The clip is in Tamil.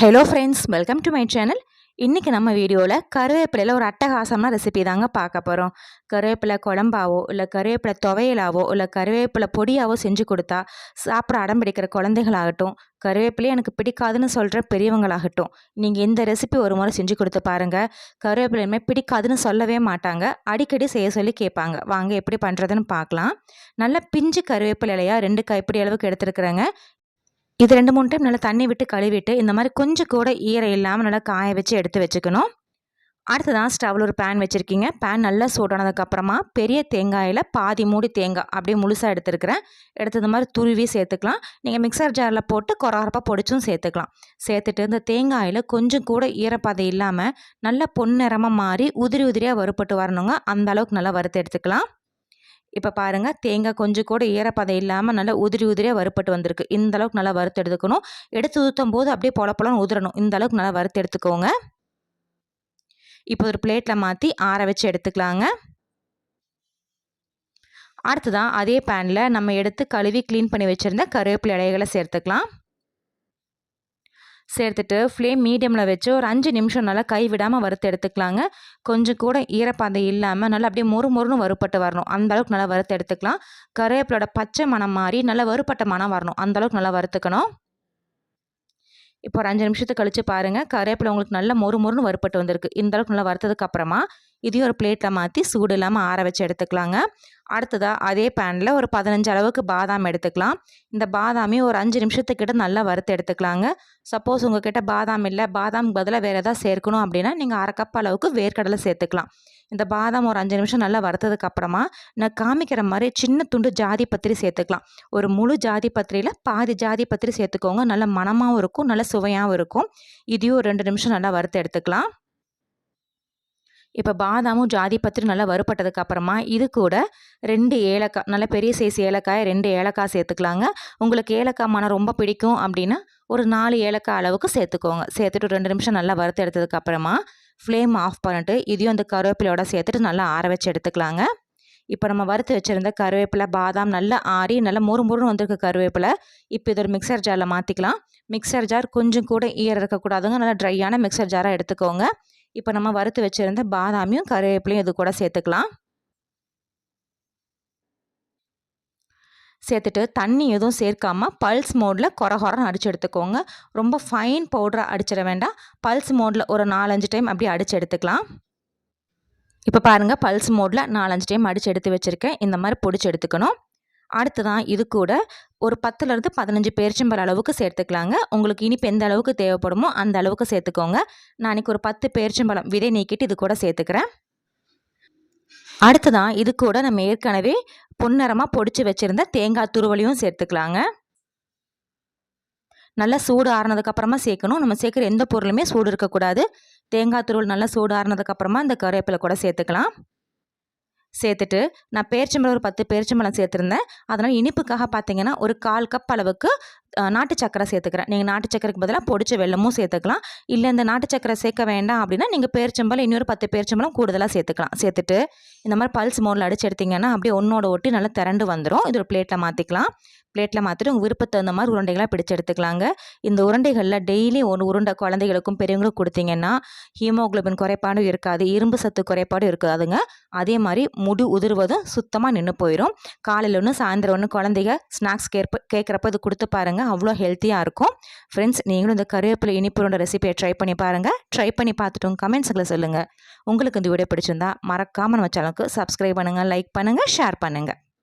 Hello friends welcome to my channel இன்றைக்கி நம்ம வீடியோவில் கருவேப்பிலையில் ஒரு அட்டகாசமான ரெசிபி தாங்க பார்க்க போகிறோம் கருவேப்பிலை குழம்பாவோ இல்லை கருவேப்பிலை துவையலாவோ இல்லை கருவேப்பிலை பொடியாவோ செஞ்சு கொடுத்தா சாப்பிட அடம் பிடிக்கிற குழந்தைகளாகட்டும் கருவேப்பிலையே எனக்கு பிடிக்காதுன்னு சொல்கிற பெரியவங்களாகட்டும் நீங்கள் இந்த ரெசிபி ஒரு முறை செஞ்சு கொடுத்து பாருங்கள் கருவேப்பிலையுமே பிடிக்காதுன்னு சொல்லவே மாட்டாங்க. அடிக்கடி செய்ய சொல்லி கேட்பாங்க. வாங்க எப்படி பண்ணுறதுன்னு பார்க்கலாம். நல்ல பிஞ்சு கருவேப்பிலையாக ரெண்டு கைப்பிடி அளவுக்கு எடுத்துருக்குறேங்க. இது ரெண்டு மூணு டைம் நல்லா தண்ணி விட்டு கழுவிட்டு இந்த மாதிரி கொஞ்சம் கூட ஈரம் இல்லாமல் நல்லா காய வச்சு எடுத்து வச்சுக்கணும். அடுத்ததான் ஸ்டவ்வில் ஒரு பேன் வச்சுருக்கீங்க. பேன் நல்லா சூடானதுக்கப்புறமா பெரிய தேங்காயில் பாதி மூடி தேங்காய் அப்படியே முழுசாக எடுத்துருக்கிறேன். எடுத்து இந்த மாதிரி துருவி சேர்த்துக்கலாம். நீங்கள் மிக்சர் ஜாரில் போட்டு கொரகரப்பாக பொடிச்சும் சேர்த்துக்கலாம். சேர்த்துட்டு இந்த தேங்காயில் கொஞ்சம் கூட ஈரப்பாதை இல்லாமல் நல்லா பொன்னிறமாக மாறி உதிரி உதிரியாக வறுப்பட்டு வரணுங்க. அந்த அளவுக்கு நல்லா வறுத்து எடுத்துக்கலாம். இப்போ பாருங்கள் தேங்காய் கொஞ்சம் கூட ஈரப்பதை இல்லாமல் நல்லா உதிரி உதிரியாக வறுப்பட்டு வந்திருக்கு. இந்த அளவுக்கு நல்லா வறுத்து எடுத்துக்கணும். எடுத்து ஊற்றும் போது அப்படியே பொல பொலன்னு உதிரணும். இந்த அளவுக்கு நல்லா வறுத்து எடுத்துக்கோங்க. இப்போ ஒரு பிளேட்டில் மாற்றி ஆற வச்சு எடுத்துக்கலாங்க. அடுத்ததான் அதே பேனில் நம்ம எடுத்து கழுவி க்ளீன் பண்ணி வச்சுருந்த கருவேப்பிலை இலைகளை சேர்த்துக்கலாம். சேர்த்துட்டு ஃப்ளேம் மீடியமில் வச்சு ஒரு அஞ்சு நிமிஷம் நல்லா கை விடாமல் வறுத்து எடுத்துக்கலாங்க. கொஞ்சம் கூட ஈரப்பாதை இல்லாமல் நல்லா அப்படியே மொறு மொறுன்னு வறுப்பட்டு வரணும். அந்த அளவுக்கு நல்லா வறுத்து எடுத்துக்கலாம். கருவேப்பிலோட பச்சை மனம் மாறி நல்லா வறுப்பட்ட மனம் வரணும். அந்தளவுக்கு நல்லா வறுத்துக்கணும். இப்போ ஒரு அஞ்சு நிமிஷத்துக்கு கழித்து பாருங்கள் கருவேப்பிலை உங்களுக்கு நல்ல மொறு மொறுன்னு வறுப்பட்டு வந்திருக்கு. இந்த அளவுக்கு நல்லா வறுத்ததுக்கு அப்புறமா இதையும் ஒரு பிளேட்டில் மாற்றி சூடு இல்லாமல் ஆற வச்சு எடுத்துக்கலாங்க. அடுத்ததாக அதே பேனில் ஒரு பதினஞ்சு அளவுக்கு பாதாம் எடுத்துக்கலாம். இந்த பாதாமையும் ஒரு அஞ்சு நிமிஷத்துக்கிட்ட நல்லா வறுத்து எடுத்துக்கலாங்க. சப்போஸ் உங்ககிட்ட பாதாம் இல்லை பாதாம் பதிலாக வேறு எதாவது சேர்க்கணும் அப்படின்னா நீங்கள் அரை கப் அளவுக்கு வேர்க்கடலை சேர்த்துக்கலாம். இந்த பாதாம் ஒரு அஞ்சு நிமிஷம் நல்லா வறுத்ததுக்கு அப்புறமா நான் காமிக்கிற மாதிரி சின்ன துண்டு ஜாதி பத்திரி சேர்த்துக்கலாம். ஒரு முழு ஜாதி பத்திரியில் பாதி ஜாதி பத்திரி சேர்த்துக்கோங்க. நல்ல மனமாகவும் இருக்கும் நல்ல சுவையாகவும் இருக்கும். இதையும் ஒரு ரெண்டு நிமிஷம் நல்லா வறுத்து எடுத்துக்கலாம். இப்போ பாதாமும் ஜாதி பத்திரி நல்லா வறுப்பட்டதுக்கு அப்புறமா இது கூட ரெண்டு ஏலக்காய் நல்ல பெரிய சைஸ் ஏலக்காய் ரெண்டு ஏலக்காய் சேர்த்துக்கலாங்க. உங்களுக்கு ஏலக்காய் மனம் ரொம்ப பிடிக்கும் அப்படின்னா ஒரு நாலு ஏலக்காய் அளவுக்கு சேர்த்துக்கோங்க. சேர்த்துட்டு ரெண்டு நிமிஷம் நல்லா வறுத்து எடுத்ததுக்கு அப்புறமா ஃப்ளேம் ஆஃப் பண்ணிட்டு இதையும் அந்த கருவேப்பிலையோட சேர்த்துட்டு நல்லா ஆற வச்சு எடுத்துக்கலாங்க. இப்போ நம்ம வறுத்து வச்சுருந்த கருவேப்பிலை பாதாம் நல்லா ஆறி நல்லா மொறு முருன்னு வந்திருக்கு கருவேப்பிலை. இப்போ இது ஒரு மிக்சர் ஜாரில் மாற்றிக்கலாம் மிக்சர் ஜார் கொஞ்சம் கூட ஈரம் இருக்கக்கூடாதுங்க. நல்லா ட்ரையான மிக்சர் ஜாராக எடுத்துக்கோங்க. இப்போ நம்ம வறுத்து வச்சுருந்த பாதாமியும் கருவேப்பிலையும் இது கூட சேர்த்துக்கலாம். சேர்த்துட்டு தண்ணி எதுவும் சேர்க்காமல் பல்ஸ் மோடில் குறை குறன்னு அடித்து எடுத்துக்கோங்க. ரொம்ப ஃபைன் பவுடராக அடிச்சிட வேண்டாம். பல்ஸ் மோடில் ஒரு நாலஞ்சு டைம் அப்படி அடித்து எடுத்துக்கலாம். இப்போ பாருங்கள் பல்ஸ் மோடில் நாலஞ்சு டைம் அடித்து எடுத்து வச்சுருக்கேன். இந்த மாதிரி பொடிச்சு எடுத்துக்கணும். அடுத்து தான் இது கூட ஒரு பத்துலேருந்து பதினஞ்சு பேரிச்சம்பழ அளவுக்கு சேர்த்துக்கலாங்க. உங்களுக்கு இனிப்பு எந்த அளவுக்கு தேவைப்படுமோ அந்த அளவுக்கு சேர்த்துக்கோங்க. நான் இன்றைக்கி ஒரு பத்து பேரிச்சம்பழம் விதை நீக்கிட்டு இது கூட சேர்த்துக்கிறேன். அடுத்ததான் இது கூட நம்ம ஏற்கனவே பொன்னரமாக பொடிச்சு வச்சுருந்த தேங்காய் துருவலையும் சேர்த்துக்கலாங்க. நல்லா சூடு ஆறுனதுக்கப்புறமா சேர்க்கணும். நம்ம சேர்க்குற எந்த பொருளுமே சூடு இருக்கக்கூடாது. தேங்காய் துருவல் நல்லா சூடு ஆறினதுக்கப்புறமா இந்த கருவேப்பிலை கூட சேர்த்துக்கலாம். சேர்த்துட்டு நான் பேரிச்சம்பழம் ஒரு பத்து பேரிச்சம்பழம் சேர்த்துருந்தேன். அதனால் இனிப்புக்காக பார்த்தீங்கன்னா ஒரு கால் கப் அளவுக்கு நாட்டு சக்கரை சேர்த்துக்கிறேன். நீங்கள் நாட்டு சக்கரைக்கு பதிலாக பொடிச்ச வெள்ளமும் சேர்த்துக்கலாம். இல்லை இந்த நாட்டு சக்கரை சேர்க்க வேண்டாம் அப்படின்னா நீங்கள் பேரிச்சம்பழம் இன்னொரு பத்து பேரிச்சம்பழம் கூடுதலாக சேர்த்துக்கலாம். சேர்த்துட்டு இந்த மாதிரி பல்ஸ் மோரில் அடிச்சு எடுத்திங்கன்னா அப்படியே ஒன்றோட ஒட்டி நல்லா திரண்டு வந்துடும் இது ஒரு பிளேட்டில் மாற்றிக்கலாம் பிளேட்டில் மாற்றிட்டு உங்கள் விருப்பத்தை தகுந்த மாதிரி உருண்டைகளாக பிடிச்சி எடுத்துக்கலாங்க. இந்த உருண்டைகளில் டெய்லி ஒன்று உருண்டை குழந்தைகளுக்கும் பெரியவங்களுக்கும் கொடுத்தீங்கன்னா ஹீமோக்ளோபின் குறைபாடும் இருக்காது இரும்பு சத்து குறைபாடும் இருக்காதுங்க. அதே மாதிரி முடி உதிர்வதும் சுத்தமாக நின்று போயிடும் காலையில் ஒன்று சாயந்தரம் ஒன்று குழந்தைங்க ஸ்நாக்ஸ் கேட்ப கேட்குறப்ப இது கொடுத்து பாருங்கள் அவ்வளோ ஹெல்த்தியாக இருக்கும். ஃப்ரெண்ட்ஸ் நீங்களும் இந்த கருவேப்பிலை இனிப்பு உருண்டை ரெசிபியை ட்ரை பண்ணி பாருங்கள் ட்ரை பண்ணி பார்த்துட்டு கமெண்ட்ஸுகளை சொல்லுங்கள் உங்களுக்கு இந்த வீடியோ பிடிச்சிருந்தா மறக்காமல் நம்ம சேனலுக்கு சப்ஸ்கிரைப் பண்ணுங்கள் லைக் பண்ணுங்கள் ஷேர் பண்ணுங்கள்